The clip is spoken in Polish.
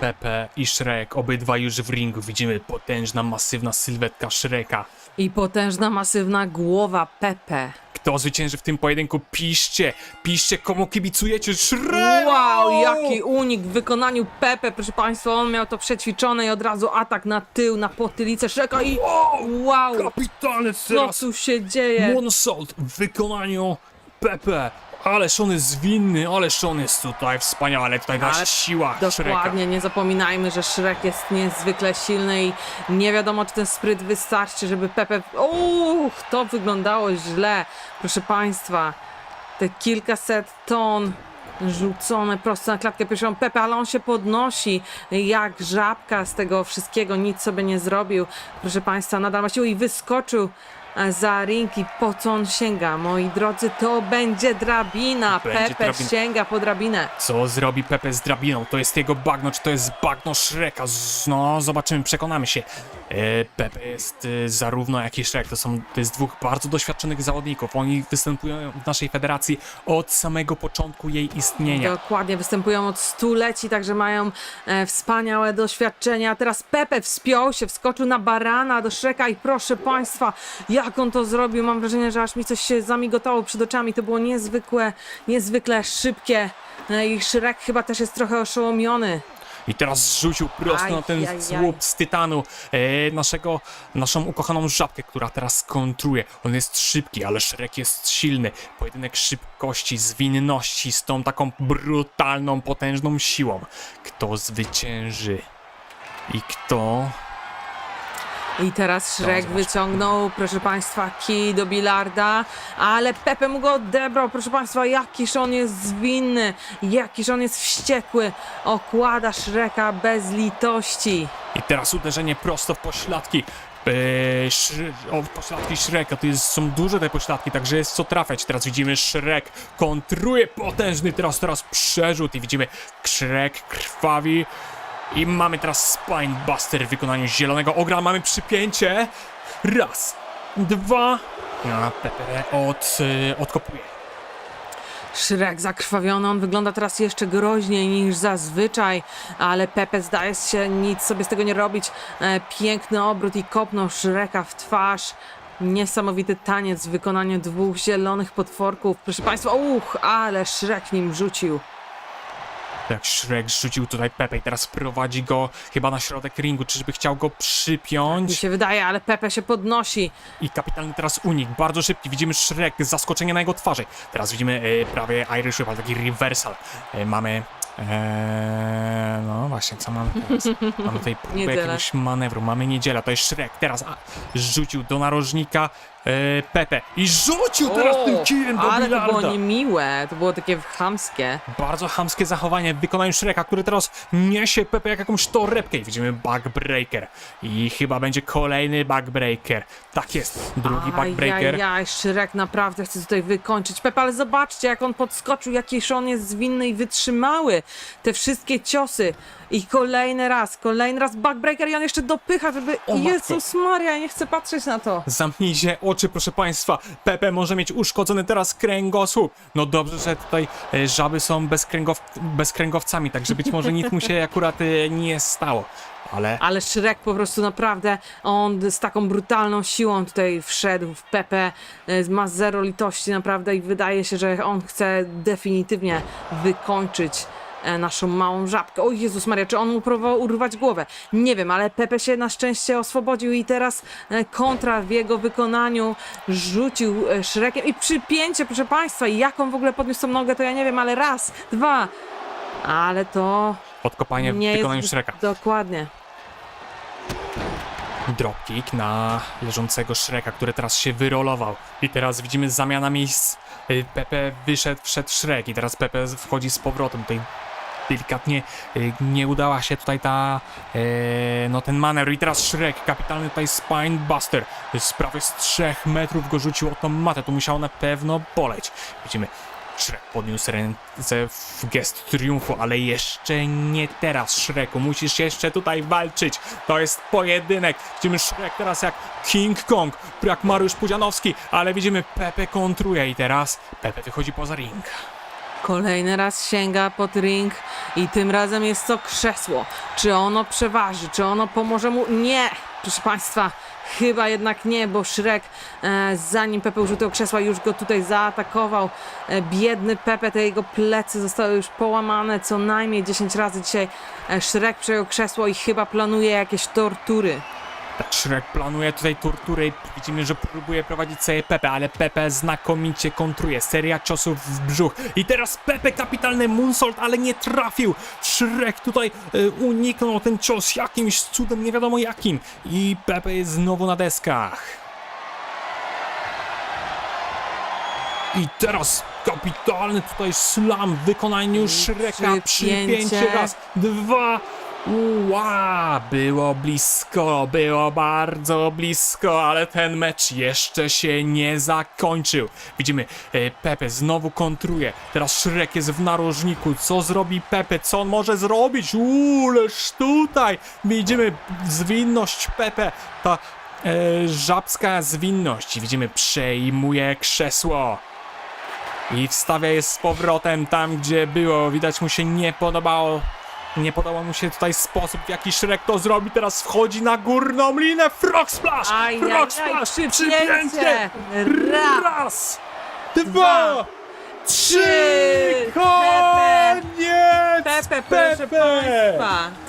Pepe i Shrek, obydwa już w ringu. Widzimy potężna, masywna sylwetka Shreka. I potężna, masywna głowa Pepe. Kto zwycięży w tym pojedynku? Piszcie! Piszcie, komu kibicujecie! Shrek! Wow, jaki unik w wykonaniu Pepe, proszę państwa, on miał to przećwiczone i od razu atak na tył, na potylicę Shreka i wow, Kapitalny co teraz! tu się dzieje? Moonsault w wykonaniu Pepe. Ależ on jest zwinny, ależ on jest tutaj wspaniały, ale tutaj ta Ale siła Shreka. Dokładnie, nie zapominajmy, że Shrek jest niezwykle silny i nie wiadomo, czy ten spryt wystarczy, żeby Pepe... Uch, to wyglądało źle, proszę Państwa. Te kilkaset ton rzucone prosto na klatkę pierwszą Pepe, ale on się podnosi jak żabka z tego wszystkiego, nic sobie nie zrobił. Proszę Państwa, nadal ma siłę i wyskoczył e, za ring i po co on sięga? Moi drodzy, to będzie drabina. Będzie Pepe drabina. sięga po drabinę. Co zrobi Pepe z drabiną? To jest jego bagno, czy to jest bagno Shreka? Z- No, zobaczymy, przekonamy się. E, Pepe jest e, zarówno jak i Shrek, to są to jest dwóch bardzo doświadczonych zawodników. Oni występują w naszej federacji od samego początku jej istnienia. Dokładnie, występują od stuleci, także mają e, wspaniałe doświadczenia. Teraz Pepe wspiął się, wskoczył na barana do Shreka i proszę Państwa, jak on to zrobił. Mam wrażenie, że aż mi coś się zamigotało przed oczami. To było niezwykłe, niezwykle szybkie. E, I Shrek chyba też jest trochę oszołomiony. I teraz rzucił prosto Aj, na ten aj, aj. słup z tytanu e, naszego, naszą ukochaną żabkę, która teraz kontruje. On jest szybki, ale Shrek jest silny. Pojedynek szybkości, zwinności z tą taką brutalną, potężną siłą. Kto zwycięży? I kto I teraz Shrek wyciągnął, proszę Państwa, kij do bilarda, ale Pepe mu go odebrał, proszę Państwa, jakiż on jest zwinny, jakiż on jest wściekły, okłada Shreka bez litości. I teraz uderzenie prosto w pośladki. Eee, szry, o, pośladki Shreka, to jest, są duże te pośladki, także jest co trafiać. Teraz widzimy Shrek kontruje potężny, teraz, teraz przerzut i widzimy Shrek krwawi. I mamy teraz Spinebuster w wykonaniu zielonego ogra, mamy przypięcie. Raz, dwa. A Pepe od, e, odkopuje. Shrek zakrwawiony, on wygląda teraz jeszcze groźniej niż zazwyczaj, ale Pepe zdaje się nic sobie z tego nie robić. E, piękny obrót i kopnął Shreka w twarz. Niesamowity taniec w wykonaniu dwóch zielonych potworków. Proszę Państwa, uch, ale Shrek nim rzucił. Tak, Shrek rzucił tutaj Pepe i teraz prowadzi go chyba na środek ringu. Czyżby chciał go przypiąć? Mi się wydaje, ale Pepe się podnosi. I kapitalny teraz unik, bardzo szybki. Widzimy Shrek, zaskoczenie na jego twarzy. Teraz widzimy e, prawie Irish Whip, ale taki reversal. E, mamy. E, no właśnie, co mamy teraz? Mamy tutaj próbę jakiegoś manewru. Mamy niedzielę, to jest Shrek. Teraz a, rzucił do narożnika e, Pepe i rzucił teraz tym kijem do ale to bilarda. było niemiłe, to było takie chamskie. Bardzo chamskie zachowanie w wykonaniu Shreka, który teraz niesie Pepe jak jakąś torebkę i widzimy backbreaker. I chyba będzie kolejny backbreaker. Tak jest, drugi backbreaker. Ajajaj, Szrek naprawdę chce tutaj wykończyć Pepe, ale zobaczcie jak on podskoczył, jakiś on jest zwinny i wytrzymały. Te wszystkie ciosy. I kolejny raz, kolejny raz backbreaker i on jeszcze dopycha, żeby... O matko. Jezus Maria, nie chcę patrzeć na to. Zamknijcie oczy, proszę państwa. Pepe może mieć uszkodzony teraz kręgosłup. No dobrze, że tutaj e, żaby są bezkręgow bezkręgowcami, także być może nic mu się akurat e, nie stało. Ale Ale Szrek po prostu naprawdę, on z taką brutalną siłą tutaj wszedł w Pepe, e, ma zero litości naprawdę i wydaje się, że on chce definitywnie wykończyć naszą małą żabkę. O Jezus Maria, czy on mu próbował urwać głowę? Nie wiem, ale Pepe się na szczęście oswobodził i teraz e, kontra w jego wykonaniu rzucił e, Szrekiem i przypięcie, proszę Państwa, jak on w ogóle podniósł tą nogę, to ja nie wiem, ale raz, dwa, ale to podkopanie w wykonaniu jest... Shreka. Dokładnie. Dropkick na leżącego Shreka, który teraz się wyrolował. I teraz widzimy zamiana miejsc. Pepe wyszedł, wszedł Shrek i teraz Pepe wchodzi z powrotem. Tutaj delikatnie y, nie udała się tutaj ta, y, no ten manewr. I teraz Shrek, kapitalny tutaj Spinebuster. Z prawie z 3 metrów go rzucił o tą matę. To musiało na pewno boleć. Widzimy Shrek podniósł ręce w gest triumfu, ale jeszcze nie teraz, Shreku. Musisz jeszcze tutaj walczyć. To jest pojedynek. Widzimy Shrek teraz jak King Kong, jak Mariusz Pudzianowski, ale widzimy Pepe kontruje i teraz Pepe wychodzi poza ring. Kolejny raz sięga pod ring i tym razem jest to krzesło. Czy ono przeważy? Czy ono pomoże mu? Nie! Proszę Państwa, chyba jednak nie, bo Shrek e, zanim Pepe użył tego krzesła już go tutaj zaatakował. E, biedny Pepe, te jego plecy zostały już połamane co najmniej 10 razy dzisiaj. E, Shrek przejął krzesło i chyba planuje jakieś tortury. Tak, Shrek planuje tutaj torturę i widzimy, że próbuje prowadzić sobie Pepe, ale Pepe znakomicie kontruje. Seria ciosów w brzuch. I teraz Pepe kapitalny moonsault, ale nie trafił. Shrek tutaj e, uniknął ten cios jakimś cudem, nie wiadomo jakim. I Pepe jest znowu na deskach. I teraz kapitalny tutaj slam w wykonaniu Shreka. przypięcie. Przypięcie raz, dwa. Ła, było blisko, było bardzo blisko, ale ten mecz jeszcze się nie zakończył. Widzimy, e, Pepe znowu kontruje. Teraz Shrek jest w narożniku. Co zrobi Pepe? Co on może zrobić? Uuu, leż tutaj. Widzimy zwinność Pepe. Ta e, żabska zwinność. Widzimy, przejmuje krzesło. I wstawia je z powrotem tam, gdzie było. Widać mu się nie podobało. Nie podobał mu się tutaj sposób, w jaki Shrek to zrobi. Teraz wchodzi na górną linę. Frog Splash! Aj, Frog Splash! przypięcie! Raz, Raz! Dwa! Trzy! Koniec! Pepe, proszę Państwa.